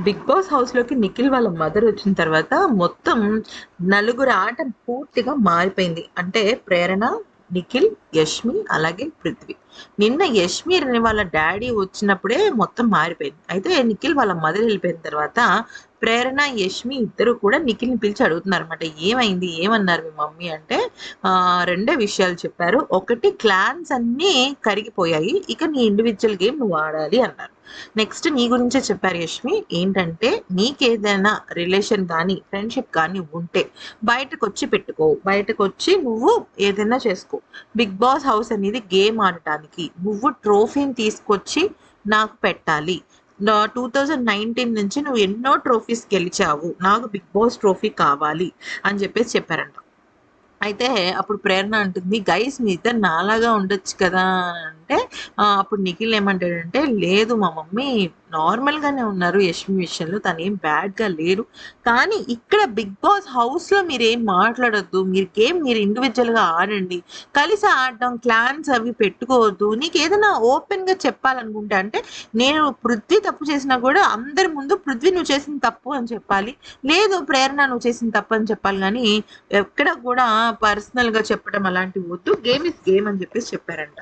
Big boss హౌస్లోకి నిఖిల్ వాళ్ళ mother వచ్చిన తర్వాత మొత్తం నలుగురు ఆట పూర్తిగా మారిపోయింది. అంటే ప్రేరణ నిఖిల్ యష్మి అలాగే పృథ్వీ. నిన్న యష్మి వాళ్ళ డాడీ వచ్చినప్పుడే మొత్తం మారిపోయింది. అయితే నిఖిల్ వాళ్ళ మదర్ వెళ్ళిపోయిన తర్వాత ప్రేరణ యష్మి ఇద్దరు కూడా నిఖిల్ని పిలిచి అడుగుతున్నారు అనమాట ఏమైంది? ఏమన్నారు మీ మమ్మీ? అంటే రెండే విషయాలు చెప్పారు. ఒకటి క్లాన్స్ అన్నీ కరిగిపోయాయి. ఇక నీ ఇండివిజువల్ గేమ్ నువ్వు ఆడాలి అన్నారు. నెక్స్ట్ నీ గురించే చెప్పారు యష్మి. ఏంటంటే నీకేదైనా రిలేషన్ కానీ ఫ్రెండ్షిప్ కానీ ఉంటే బయటకు వచ్చి పెట్టుకో. బయటకు వచ్చి నువ్వు ఏదైనా చేసుకో. బిగ్ బాస్ హౌస్ అనేది గేమ్ ఆడటానికి నువ్వు ట్రోఫీని తీసుకొచ్చి నాకు పెట్టాలి. టూ థౌజండ్ నైన్టీన్ నుంచి నువ్వు ఎన్నో ట్రోఫీస్ గెలిచావు. నాకు బిగ్ బాస్ ట్రోఫీ కావాలి అని చెప్పేసి చెప్పారంట. అయితే అప్పుడు ప్రేరణ అంటుంది గైస్ మీ ఇద్దరు నాలాగా ఉండొచ్చు కదా అని అంటే అప్పుడు నిఖిల్ ఏమంటాడంటే లేదు మా మమ్మీ నార్మల్గానే ఉన్నారు యశ్మి విషయంలో తను ఏం బ్యాడ్గా లేరు. కానీ ఇక్కడ బిగ్ బాస్ హౌస్లో మీరు ఏం మాట్లాడొద్దు మీరు గేమ్ మీరు ఇండివిజువల్గా ఆడండి. కలిసి ఆడడం క్లాన్స్ అవి పెట్టుకోవద్దు. నీకు ఏదైనా ఓపెన్గా చెప్పాలనుకుంటే అంటే నేను పృథ్వీ తప్పు చేసినా కూడా అందరి ముందు పృథ్వీ నువ్వు చేసిన తప్పు అని చెప్పాలి. లేదు ప్రేరణ నువ్వు చేసిన తప్పు అని చెప్పాలి. కానీ ఎక్కడ కూడా పర్సనల్గా చెప్పడం అలాంటివి వద్దు. గేమ్ ఇస్ గేమ్ అని చెప్పేసి చెప్పారంట.